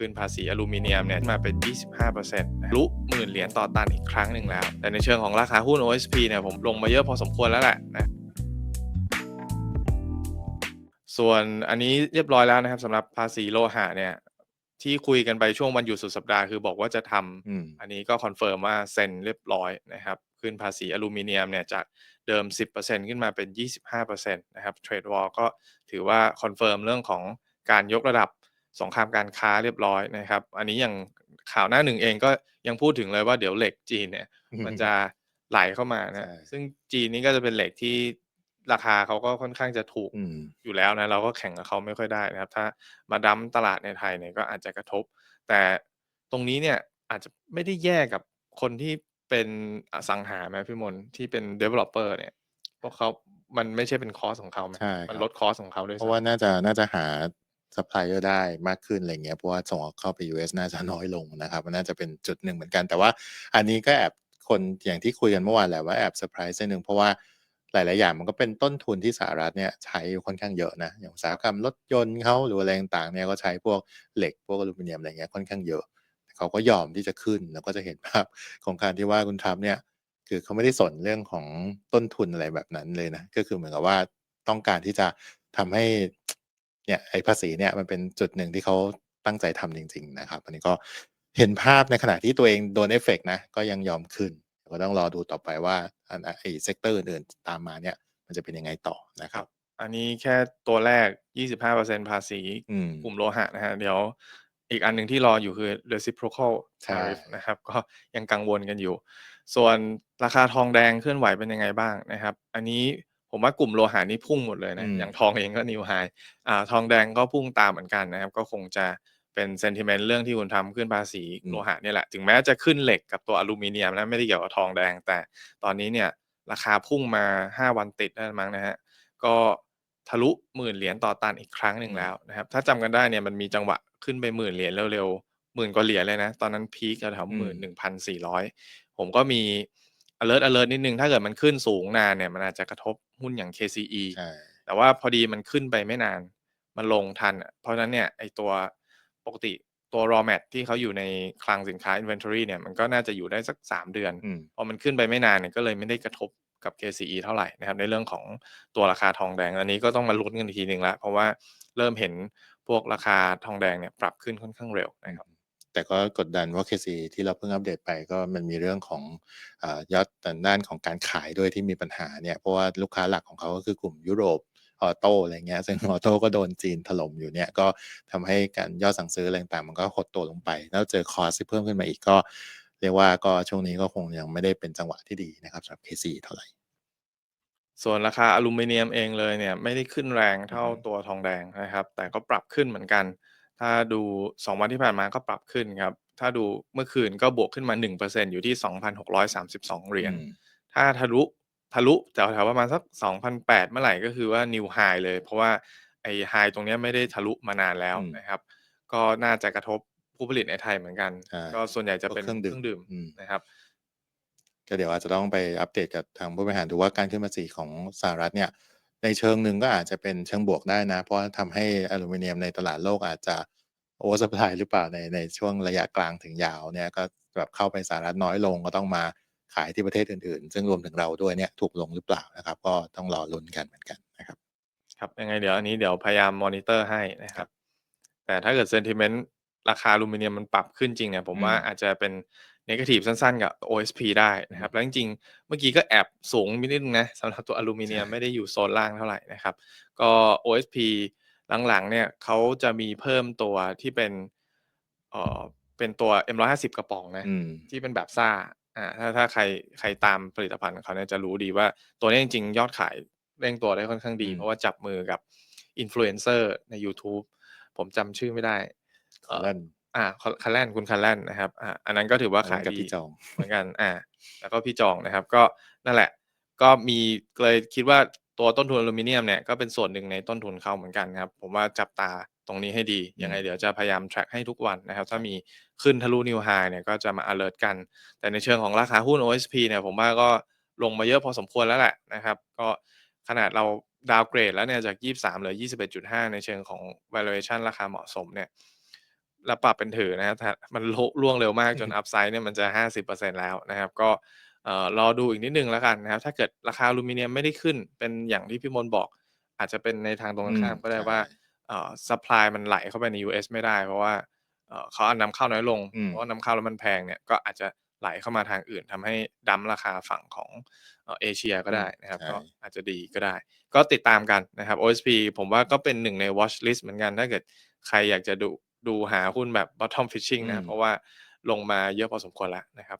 ขึ้นภาษีอลูมิเนียมเนี่ยมาเป็น 25%นะลุหมื่นเหรียญต่อตันอีกครั้งหนึ่งแล้ว แต่ในเชิงของราคาหุ้น OSP เนี่ยผมลงมาเยอะพอสมควรแล้วแหละนะส่วนอันนี้เรียบร้อยแล้วนะครับสำหรับภาษีโลหะเนี่ยที่คุยกันไปช่วงวันหยุดสุดสัปดาห์คือบอกว่าจะทำอืมอันนี้ก็คอนเฟิร์มว่าเซ็นเรียบร้อยนะครับขึ้นภาษีอลูมิเนียมเนี่ยจากเดิม 10%ขึ้นมาเป็น 25%นะครับเทรดวอลก็ถือว่าคอนเฟิร์มเรื่องของการยกระดับ สงครามการค้าเรียบร้อยนะครับ อันนี้อย่างข่าวหน้าหนึ่งเองก็ยังพูดถึงเลยว่าเดี๋ยวเหล็กจีนเนี่ย มันจะไหลเข้ามานะใช่ซึ่งจีนนี่ก็จะเป็นเหล็กที่ราคาเขาก็ค่อนข้างจะถูกอืมอยู่แล้วนะเราก็แข่งกับเขาไม่ค่อยได้นะครับ ถ้ามาดั้มตลาดในไทยเนี่ยก็อาจจะกระทบ แต่ตรงนี้เนี่ยอาจจะไม่ได้แย่กับคนที่เป็นอสังหาไหมพี่มนต์ที่เป็น developer เนี่ยเพราะเขามันไม่ใช่เป็นคอสของเขาไหมใช่มันครับลดคอสของเขาด้วยเพราะว่าน่าจะน่าจะหา ซัพพลายเออร์ได้มากขึ้นอะไรเงี้ยเพราะว่าส่งออกเข้าไป US น่าจะน้อยลงนะครับมันน่าจะเป็นจุดหนึ่งเหมือนกัน แต่ว่าอันนี้ก็แอบคนอย่างที่คุยกันเมื่อวานแหละว่าแอบเซอร์ไพรส์นิดนึงเพราะว่าหลาย ๆ อย่างมันก็เป็นต้นทุนที่สหรัฐเนี่ยใช้ค่อนข้างเยอะนะ อย่างอุตสาหกรรมรถยนต์เขาหรืออะไรต่าง ๆ เนี่ยก็ใช้พวกเหล็กพวกอลูมิเนียมอะไรเงี้ยค่อนข้างเยอะเขาก็ยอมที่จะขึ้นแล้วก็จะเห็นภาพของการที่ว่าคุณทรัมป์เนี่ยคือเขาไม่ได้สนเรื่องของต้นทุนอะไรแบบนั้นเลยนะ ก็คือเหมือนกับว่าต้องการที่จะทำให้ เนี่ยไอ้ภาษีเนี่ยมันเป็นจุดหนึ่งที่เขาตั้งใจทำจริง ๆ นะครับอันนี้ก็เห็นภาพในขณะที่ตัวเองโดนเอฟเฟกต์นะก็ยังยอมขึ้นก็ต้องรอดูต่อไปว่าอันไอ้เซกเตอร์อื่นๆตามมาเนี่ย มันจะเป็นยังไงต่อนะครับ อันนี้แค่ตัวแรก 25%ภาษีอืมกลุ่มโลหะนะฮะเดี๋ยวอีกอันหนึ่งที่รออยู่คือ reciprocal ใช่ tariff นะครับ ก็ยังกังวลกันอยู่ ส่วนราคาทองแดงเคลื่อนไหวเป็นยังไงบ้างนะครับ อันนี้ ผมว่ากลุ่มโลหะนี่พุ่งหมดเลยนะอืมอย่างทองเองก็นิวไฮอ่าทองแดงก็พุ่งตามเหมือนกันนะครับ ก็คงจะเป็นเซนติเมนต์เรื่องที่คุณทำขึ้นภาษีโลหะเนี่ยแหละ ถึงแม้จะขึ้นเหล็กกับตัวอลูมิเนียมนะไม่ได้เกี่ยวกับทองแดง แต่ตอนนี้เนี่ยราคาพุ่งมา 5 วันติดแล้วมั้งนะฮะ ก็ทะลุหมื่นเหรียญต่อตันอีกครั้งหนึ่งแล้วนะครับ ถ้าจำกันได้เนี่ยมันมีจังหวะขึ้นไปหมื่นเหรียญเร็วๆหมื่นกว่าเหรียญเลยนะ ตอนนั้นพีคแถวอืๆหมมื่นหนึ่งพันสี่ร้อยผมก็มี alert alert นิดนึงถ้าเกิดมันขึ้นสูงนานเนี่ยมันอาจจะกระทบหุ้นอย่าง KCE ใช่แต่ว่าพอดีมันขึ้นไปไม่นาน มันลงทันอะเพราะฉะนั้นเนี่ยไอตัวปกติตัว raw mat ที่เขาอยู่ในคลังสินค้า inventory เนี่ยมันก็น่าจะอยู่ได้สัก 3 เดือนอืมพอมันขึ้นไปไม่นานเนี่ยก็เลยไม่ได้กระทบกับ KCE เท่าไหร่นะครับในเรื่องของตัวราคาทองแดง อันนี้ก็ต้องมาลุ้นกันอีกทีหนึ่งแล้วเพราะว่าเริ่มเห็นพวกราคาทองแดงเนี่ยปรับขึ้นค่อนข้างเร็วนะครับ แต่ก็กดดันว่า KC ที่เราเพิ่งอัปเดตไปก็มันมีเรื่องของอายอดด้านของการขายด้วยที่มีปัญหาเนี่ยเพราะว่าลูกค้าหลักของเขาก็คือกลุ่มยุโรปออโต้อะไรเงี้ยซึ่งออโต้ก็โดนจีนถล่มอยู่เนี่ยก็ทำให้การยอดสั่งซื้ออะไรต่างๆมันก็หดตัวลงไป แล้วเจอคอสที่เพิ่มขึ้นมาอีกก็ เรียกว่าก็ช่วงนี้ก็คงยังไม่ได้เป็นจังหวะที่ดีนะครับสำหรับ KC เท่าไหร่ ส่วนราคาอลูมิเนียมเองเลยเนี่ยไม่ได้ขึ้นแรงเท่าอือฮึตัวทองแดงนะครับ แต่ก็ปรับขึ้นเหมือนกัน ถ้าดู 2 วันที่ผ่านมาก็ปรับขึ้นครับ ถ้าดูเมื่อคืนก็บวกขึ้นมา 1%อยู่ที่ 2,632 เหรียญอืมถ้าทะลุทะลุแถวๆประมาณสัก 2,008 เมื่อไหร่ก็คือว่า new high เลย เพราะว่าไอ้ high ตรงเนี้ยไม่ได้ทะลุมานานแล้วอืมนะครับ ก็น่าจะกระทบผู้ผลิตในไทยเหมือนกันใช่ก็ส่วนใหญ่จะพวกเป็นเครื่องดื่มดื่มอืมนะครับก็เดี๋ยวอาจจะต้องไปอัปเดตกับทางผู้บริหารดูว่าการขึ้นภาษีของสหรัฐเนี่ย ในเชิงหนึ่งก็อาจจะเป็นเชิงบวกได้นะ เพราะว่าทำให้อลูมิเนียมในตลาดโลกอาจจะโอเวอร์สปายหรือเปล่าในในช่วงระยะกลางถึงยาวเนี่ยก็แบบเข้าไปสหรัฐน้อยลงก็ต้องมาขายที่ประเทศอื่นๆ ซึ่งรวมถึงเราด้วยเนี่ยถูกลงหรือเปล่านะครับ ก็ต้องรอลุ้นกันเหมือนกันนะครับ ครับยังไงเดี๋ยวอันนี้เดี๋ยวพยายามมอนิเตอร์ให้นะครับ แต่ถ้าเกิดเซนติเมนต์ราคาอลูมิเนียมมันปรับขึ้นจริงเนี่ยผมว่าอืมอาจจะเป็น นกาทีฟสั้นๆ กับ OSP ได้นะครับ แล้วจริงๆ เมื่อกี้ก็แอบสูงนิดนึงนะสำหรับตัวอลูมิเนียมใช่ไม่ได้อยู่โซนล่างเท่าไหร่นะครับ ก็ OSP หลังๆ เนี่ยเขาจะมีเพิ่มตัวที่เป็นเอ่อเป็นตัว M150 กระป๋องนะอืมที่เป็นแบบซ่าอ่าถ้าถ้าใครใครตามผลิตภัณฑ์ของเขาเนี่ยจะรู้ดีว่าตัวนี้จริงๆ ยอดขายเร่งตัวได้ค่อนข้างดีอืมเพราะว่าจับมือกับอินฟลูเอนเซอร์ใน YouTube ผมจำชื่อไม่ได้เอ่อนั่น อ่าคันแลนคุณคันแลนนะครับอ่าอันนั้นก็ถือว่าขายกับดีพี่จองเหมือนกันอ่าแล้วก็พี่จองนะครับ ก็นั่นแหละ ก็มีเลยคิดว่าตัวต้นทุนอลูมิเนียมเนี่ยก็เป็นส่วนหนึ่งในต้นทุนเขาเหมือนกันครับ ผมว่าจับตาตรงนี้ให้ดียังไงเดี๋ยวจะพยายาม track ให้ทุกวันนะครับ ถ้ามีขึ้นทะลุนิวไฮเนี่ยก็จะมา alert กัน แต่ในเชิงของราคาหุ้น OSP เนี่ยผมว่าก็ลงมาเยอะพอสมควรแล้วแหละนะครับ ก็ขนาดเราดาวเกรดแล้วเนี่ยจาก 23เหลือ 21.5 ในเชิงของ valuation ราคาเหมาะสมเนี่ย แล้วปรับเป็นถือนะครับถ้ามันโละร่วงเร็วมากจนอัพไซด์เนี่ยมันจะ 50%แล้วนะครับ ก็เอ่อรอดูอีกนิดหนึ่งแล้วกันนะครับ ถ้าเกิดราคาอลูมิเนียมไม่ได้ขึ้น เป็นอย่างที่พี่มนต์บอก อาจจะเป็นในทางตรงกันข้ามอืมก็ได้ใช่ว่าเอ่อซัพพลายมันไหลเข้าไปใน US ไม่ได้ เพราะว่าเอ่อเขาเอานำเข้าน้อยลงอืมเพราะว่านำเข้าแล้วมันแพงเนี่ยก็อาจจะไหลเข้ามาทางอื่นทำให้ดัมป์ราคาฝั่งของเอ่อเอเชียก็ได้นะครับใช่ก็อาจจะดีก็ได้ ก็ติดตามกันนะครับ OSP ผมว่าก็เป็นหนึ่งใน watch list เหมือนกันถ้าเกิดใครอยากจะดู ดูหาหุ้นแบบ bottom fishing นะ เพราะว่าลงมาเยอะพอสมควรแล้วนะครับ